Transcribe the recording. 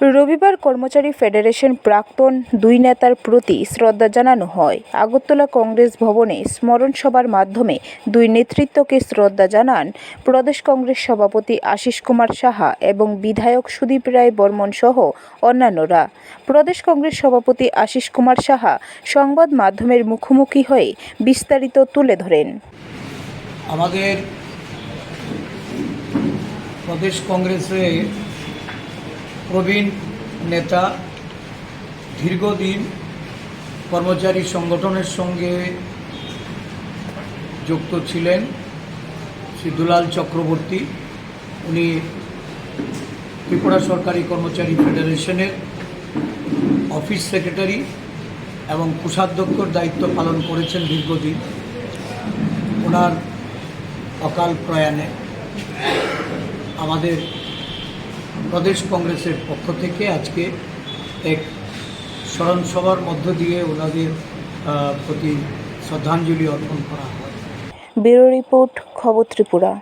রবিবার কর্মচারী ফেডারেশন প্রাক্তন দুই নেতার প্রতি শ্রদ্ধা জানানো হয়। আগরতলা কংগ্রেস ভবনে স্মরণ সভার মাধ্যমে দুই নেতৃত্বকে শ্রদ্ধা জানান প্রদেশ কংগ্রেস সভাপতি আশিস কুমার সাহা এবং বিধায়ক সুদীপ রায় বর্মন সহ অন্যান্যরা। প্রদেশ কংগ্রেস সভাপতি আশিস কুমার সাহা সংবাদ মাধ্যমের মুখোমুখি হয়ে বিস্তারিত তুলে ধরেন। আমাদের প্রদেশ কংগ্রেসে প্রবীণ নেতা, দীর্ঘদিন কর্মচারী সংগঠনের সঙ্গে যুক্ত ছিলেন শ্রী দুলাল চক্রবর্তী। উনি ত্রিপুরা সরকারি কর্মচারী ফেডারেশনের অফিস সেক্রেটারি এবং কোষাধ্যক্ষর দায়িত্ব পালন করেছেন দীর্ঘদিন। ওনার অকাল প্রয়াণে আমাদের প্রদেশ কংগ্রেসের পক্ষ থেকে আজকে এক স্মরণসভার মধ্য দিয়ে ওনাদের প্রতি শ্রদ্ধাঞ্জলি অর্পণ করা হয়। ব্যুরো রিপোর্ট, খবর ত্রিপুরা।